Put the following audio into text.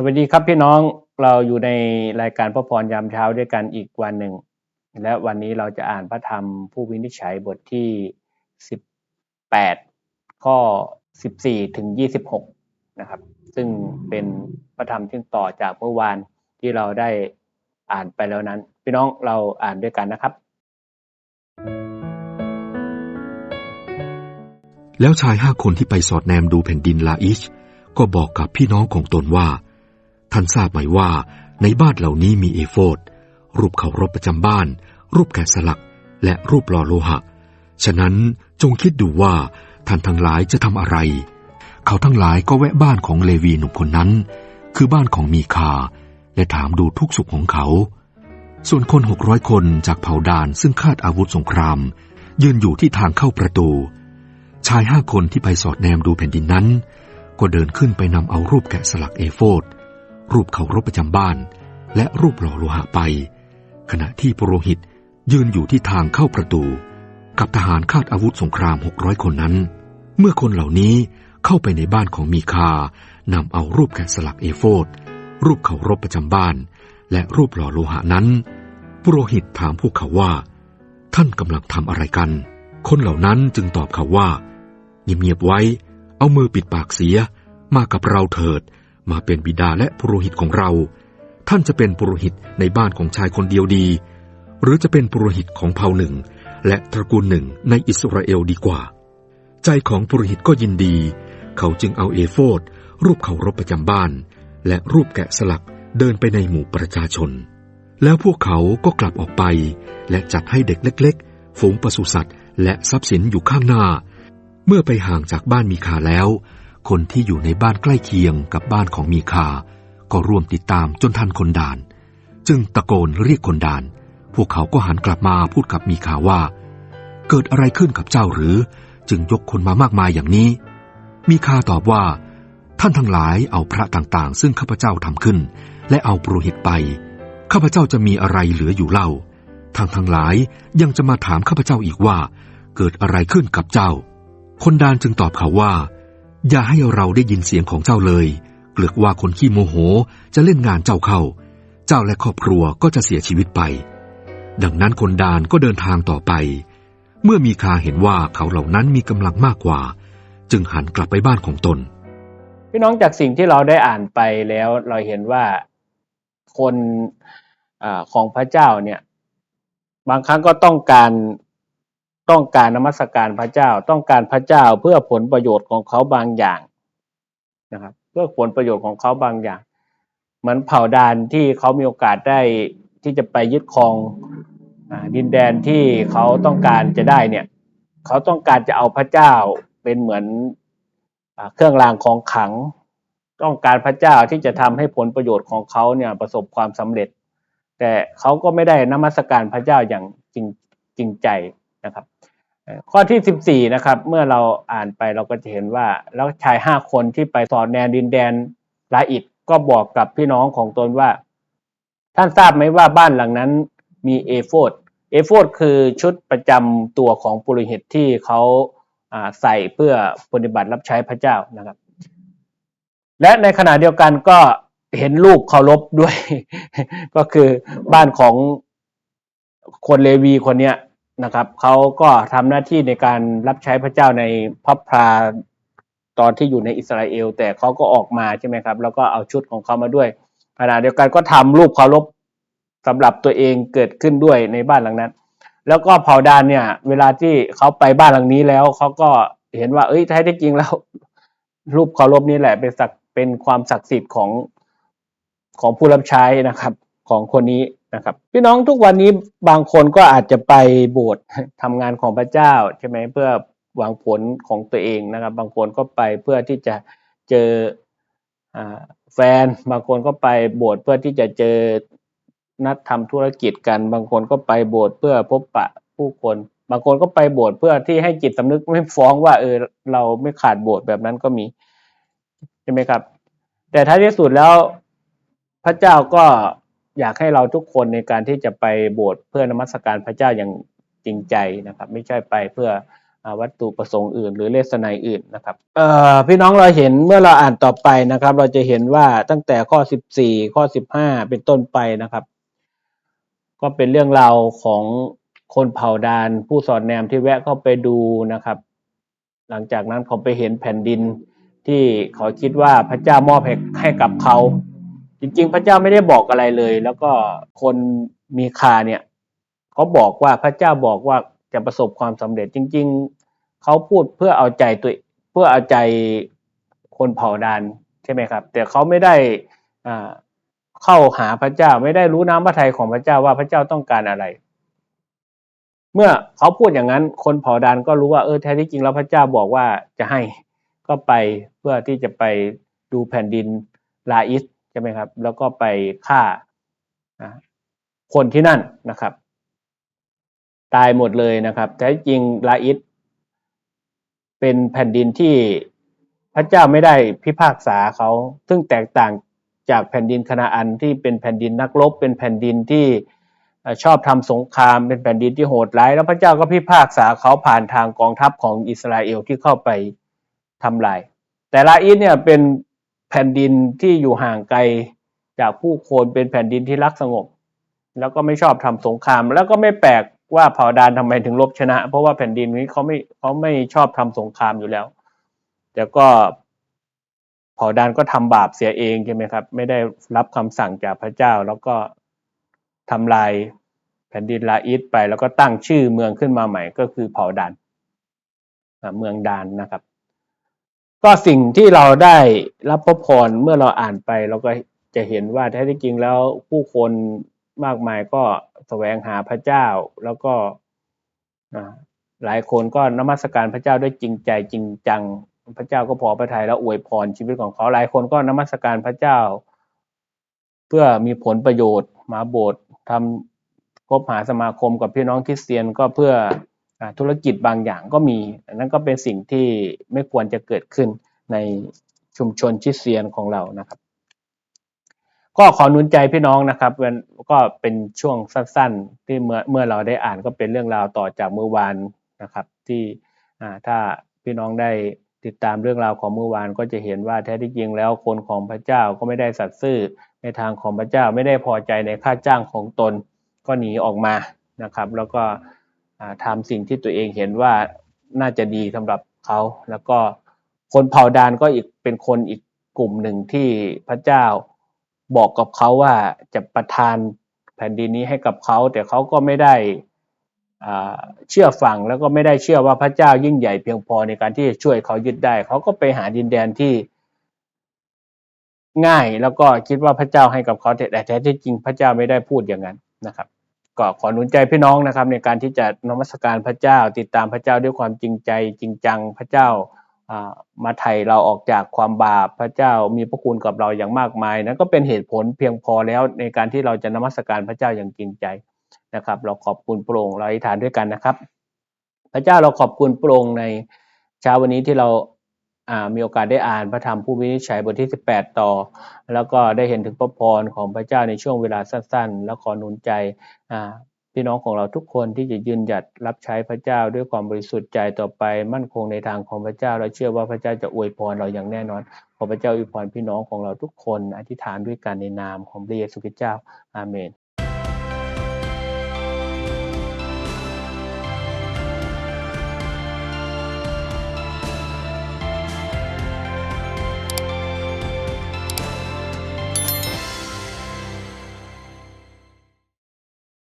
สวัสดีครับพี่น้องเราอยู่ในรายการพระพรยามเช้าด้วยกันอีกวันหนึ่ง และวันนี้เราจะอ่านพระธรรมผู้วินิจฉัยบทที่สิบแปดข้อสิบสี่ถึงยี่สิบหกนะครับ ซึ่งเป็นพระธรรมที่ต่อจากเมื่อวานที่เราได้อ่านไปแล้วนั้น พี่น้องเราอ่านด้วยกันนะครับ แล้วชายห้าคนที่ไปสอดแนมดูแผ่นดินลาอิช ก็บอกกับพี่น้องของตนว่า ท่านทราบไหมว่าในบ้านเหล่านี้มีเอโฟดรูปเคารพประจำบ้าน รูปแกะสลัก และรูปหล่อโลหะ ฉะนั้นจงคิดดูว่าท่านทั้งหลายจะทำอะไร เขาทั้งหลายก็แวะบ้านของเลวีหนุ่มคนนั้น คือบ้านของมีคา และถามดูทุกสุขของเขา ส่วนคนหกร้อยคนจากเผ่าดานซึ่งคาดอาวุธสงคราม ยืนอยู่ที่ทางเข้าประตู ชายห้าคนที่ไปสอดแนมดูแผ่นดินนั้น ก็เดินขึ้นไปนำเอารูปแกะสลักเอโฟด รูปเคารพประจำบ้าน และรูปหล่อโลหะไป ขณะที่ปุโรหิตยืนอยู่ที่ทางเข้าประตู กับทหารคาดอาวุธสงครามหกร้อยคนนั้น เมื่อคนเหล่านี้เข้าไปในบ้านของมีคานำเอารูปแกะสลักเอโฟดรูปเคารพประจำบ้าน และรูปหล่อโลหะนั้นปุโรหิตถามพวกเขาว่า ท่านกำลังทำอะไรกัน คนเหล่านั้นจึงตอบเขาว่าเงียบๆไว้ เอามือปิดปากเสียมากับเราเถิด มาเป็นบิดาและปุโรหิตของเรา ท่านจะเป็นปุโรหิตในบ้านของชายคนเดียวดี หรือจะเป็นปุโรหิตของเผ่าหนึ่ง และตระกูลหนึ่งในอิสราเอลดีกว่า ใจของปุโรหิตก็ยินดี เขาจึงเอาเอโฟดรูปเคารพประจำบ้าน และรูปแกะสลักเดินไปในหมู่ประชาชน แล้วพวกเขาก็กลับออกไป และจัดให้เด็กเล็ก ๆ ฝูงปศุสัตว์ และทรัพย์สินอยู่ข้างหน้า เมื่อไปห่างจากบ้านมีคาแล้ว คนที่อยู่ในบ้านใกล้เคียงกับบ้านของมีคา ก็ร่วมติดตามจนทันคนดาน จึงตะโกนเรียกคนดาน พวกเขาก็หันกลับมาพูดกับมีคาว่า เกิดอะไรขึ้นกับเจ้าหรือ จึงยกคนมามากมายอย่างนี้ มีคาตอบว่า ท่านทั้งหลายเอาพระต่างๆ ซึ่งข้าพเจ้าทำขึ้น และเอาปุโรหิตไป ข้าพเจ้าจะมีอะไรเหลืออยู่เล่าทางทั้งหลายยังจะมาถามข้าพเจ้าอีกว่า เกิดอะไรขึ้นกับเจ้า คนดานจึงตอบเขาว่า อย่าให้เราได้ยินเสียงของเจ้าเลย เกลือกว่าคนขี้โมโหจะเล่นงานเจ้าเข้า เจ้าและครอบครัวก็จะเสียชีวิตไป ดังนั้นคนดานก็เดินทางต่อไป เมื่อมีคาเห็นว่าเขาเหล่านั้นมีกำลังมากกว่า จึงหันกลับไปบ้านของตน พี่น้องจากสิ่งที่เราได้อ่านไปแล้วเราเห็นว่าคนอของพระเจ้าเนี่ย บางครั้งก็ต้องการ ต้องการนมัสการพระเจ้า ต้องการพระเจ้าเพื่อผลประโยชน์ของเขาบางอย่างนะครับ เพื่อผลประโยชน์ของเขาบางอย่าง เหมือนเผ่าดานที่เขามีโอกาสได้ที่จะไปยึดครองดินแดนที่เขาต้องการจะได้เนี่ย เขาต้องการจะเอาพระเจ้าเป็นเหมือนอเครื่องรางของขลัง ต้องการพระเจ้าที่จะทำให้ผลประโยชน์ของเขาเนี่ยประสบความสำเร็จ แต่เขาก็ไม่ได้นมัสการพระเจ้าอย่างจริงจริงใจ นะครับข้อที่สิบสี่นะครับ เมื่อเราอ่านไปเราก็จะเห็นว่าแล้วชายห้าคนที่ไปสอดแนนดินแดนลาอิดก็บอกกับพี่น้องของตนว่า ท่านทราบไหมว่าบ้านหลังนั้นมีเอโฟดเอโฟดคือชุดประจำตัวของปุโรหิตที่เขาอ่าใส่เพื่อปฏิบัติรับใช้พระเจ้านะครับ และในขณะเดียวกันก็เห็นรูปเคารพด้วย ก็คือบ้านของคนเลวีคนเนี้ย นะครับเขาก็ทำหน้าที่ในการรับใช้พระเจ้าในพระพราตอนที่อยู่ในอิสราเอล แต่เขาก็ออกมาใช่ไหมครับ แล้วก็เอาชุดของเขามาด้วยขณะเดียวกันก็ทำรูปเคารพสำหรับตัวเองเกิดขึ้นด้วยในบ้านหลังนั้น แล้วก็เผ่าดานเนี่ย เวลาที่เขาไปบ้านหลังนี้แล้วเขาก็เห็นว่า เอ้ยแท้ที่จริงแล้ว รูปเคารพนี่แหละ เป็นศักเป็นความศักดิ์สิทธิ์ของของผู้รับใช้นะครับ ของคนนี้ นะครับพี่น้องทุกวันนี้บางคนก็อาจจะไปโบสถ์ทำงานของพระเจ้าใช่ไหมเพื่อหวังผลของตัวเองนะครับ บางคนก็ไปเพื่อที่จะเจอแฟน บางคนก็ไปโบสถ์เพื่อที่จะเจอนัดทำธุรกิจกัน บางคนก็ไปโบสถ์เพื่อพบปะผู้คน บางคนก็ไปโบสถ์เพื่อที่ให้จิตสำนึกไม่ฟ้องว่าเออเราไม่ขาดโบสถ์แบบนั้นก็มีใช่ไหมครับ แต่ท้ายที่สุดแล้วพระเจ้าก็ อยากให้เราทุกคนในการที่จะไปโบสถ์เพื่อนมัสการพระเจ้าอย่างจริงใจนะครับ ไม่ใช่ไปเพื่ออวัตถุประสงค์อื่น หรือเลสไนยอื่นนะครับพี่น้องเราเห็นเมื่อเราอ่านต่อไปนะครับ เราจะเห็นว่าตั้งแต่ข้อ 14 ข้อ 15 เป็นต้นไปนะครับ ก็เป็นเรื่องราวของคนเผ่าดานผู้สอดแนมที่แวะเข้าไปดูนะครับ หลังจากนั้นเขาไปเห็นแผ่นดินที่เขาคิดว่าพระเจ้ามอบให้กับเขา จริง ๆ พระเจ้าไม่ได้บอกอะไรเลย แล้วก็คนมีคาเนี่ยเขาบอกว่าพระเจ้าบอกว่าจะประสบความสำเร็จจริง ๆเขาพูดเพื่อเอาใจตัวเพื่อเอาใจคนเผ่าดานใช่ไหมครับ แต่เขาไม่ได้อ่าเข้าหาพระเจ้าไม่ได้รู้น้ำพระทัยของพระเจ้าว่าพระเจ้าต้องการอะไร เมื่อเขาพูดอย่างนั้น คนเผ่าดานก็รู้ว่าเออแท้ที่จริงแล้วพระเจ้าบอกว่าจะให้ก็ไปเพื่อที่จะไปดูแผ่นดินลาอิสใช่ไหมครับ แล้วก็ไปฆ่าคนที่นั่นนะครับ ตายหมดเลยนะครับแท้จริงลาอิสเป็นแผ่นดินที่พระเจ้าไม่ได้พิพากษาเขา ซึ่งแตกต่างจากแผ่นดินคณาอันที่เป็นแผ่นดินนักรบเป็นแผ่นดินที่ชอบทำสงครามเป็นแผ่นดินที่โหดร้าย แล้วพระเจ้าก็พิพากษาเขาผ่านทางกองทัพของอิสราเอลที่เข้าไปทำลาย แต่ลาอิสเนี่ยเป็น แผ่นดินที่อยู่ห่างไกลจากผู้คนเป็นแผ่นดินที่รักสงบ แล้วก็ไม่ชอบทำสงคราม แล้วก็ไม่แปลกว่าเผ่าดานทำไมถึงลบชนะ เพราะว่าแผ่นดินนี้เขาไม่เขาไม่ชอบทำสงครามอยู่แล้ว แต่ก็เผ่าดานก็ทำบาปเสียเองใช่ไหมครับ ไม่ได้รับคำสั่งจากพระเจ้า แล้วก็ทำลายแผ่นดินลาอิสไป แล้วก็ตั้งชื่อเมืองขึ้นมาใหม่ ก็คือเผ่าดานเมืองดานนะครับ ก็สิ่งที่เราได้รับพระพรเมื่อเราอ่านไป เราก็จะเห็นว่าแท้ที่จริงแล้วผู้คนมากมายก็แสวงหาพระเจ้าแล้วก็หลายคนก็นมัสการพระเจ้าด้วยจริงใจจริงจัง พระเจ้าก็พอพระทัยแล้วอวยพรชีวิตของเขาหลายคนก็นมัสการพระเจ้า เพื่อมีผลประโยชน์มาโบสถ์ทำคบหาสมาคมกับพี่น้องคริสเตียนก็เพื่อ ธุรกิจบางอย่างก็มีนนั้นก็เป็นสิ่งที่ไม่ควรจะเกิดขึ้นในชุมชนคริเตียนของเรานะครับ ก็ขอหนุนใจพี่น้องนะครับก็เป็นช่วงสั้นๆ ที่เมื่อเมื่อเราได้อ่านก็เป็นเรื่องราวต่อจากเมื่อวานนะครับ ที่ถ้าพี่น้องได้ติดตามเรื่องราวของเมื่อวานก็จะเห็นว่าแท้ที่จริงแล้วคนของพระเจ้าก็ไม่ได้สัตย์ซื่อในทางของพระเจ้าไม่ได้พอใจในค่าจ้างของตนก็หนีออกมานะครับ แล้วก็ ทำสิ่งที่ตัวเองเห็นว่าน่าจะดีสำหรับเขาแล้วก็คนเผ่าดานก็อีกเป็นคนอีกกลุ่มหนึ่งที่พระเจ้าบอกกับเขาว่าจะประทานแผ่นดินนี้ให้กับเขา แต่เขาก็ไม่ได้เชื่อฟังแล้วก็ไม่ได้เชื่อว่าพระเจ้ายิ่งใหญ่เพียงพอในการที่จะช่วยเขายึดได้ เขาก็ไปหาดินแดนที่ง่ายแล้วก็คิดว่าพระเจ้าให้กับเขาแต่แท้ที่จริงพระเจ้าไม่ได้พูดอย่างนั้นนะครับ ก็ขอหนุนใจพี่น้องนะครับ ในการที่จะนมัสการพระเจ้า ติดตามพระเจ้าด้วยความจริงใจจริงจังพระเจ้ามาไถ่เราออกจากความบาปพระเจ้ามีพระคุณกับเราอย่างมากมายนั้นก็เป็นเหตุผลเพียงพอแล้วในการที่เราจะนมัสการพระเจ้าอย่างจริงใจนะครับ เราขอบคุณพระองค์เราอธิษฐานด้วยกันนะครับ พระเจ้าเราขอบคุณพระองค์ในเช้าวันนี้ที่เรา มีโอกาสได้อ่านพระธรรมผู้วินิจฉัยบทที่ 18 ต่อ แล้วก็ได้เห็นถึงพระพรของพระเจ้าในช่วงเวลาสั้น ๆ แล้วขอหนุนใจพี่น้องของเราทุกคนที่จะยืนหยัดรับใช้พระเจ้าด้วยความบริสุทธิ์ใจต่อไปมั่นคงในทางของพระเจ้าเราเชื่อว่าพระเจ้าจะอวยพรเราอย่างแน่นอนขอพระเจ้าอวยพรพี่น้องของเราทุกคนอธิษฐานด้วยกันในนามของพระเยซูคริสต์เจ้าอาเมน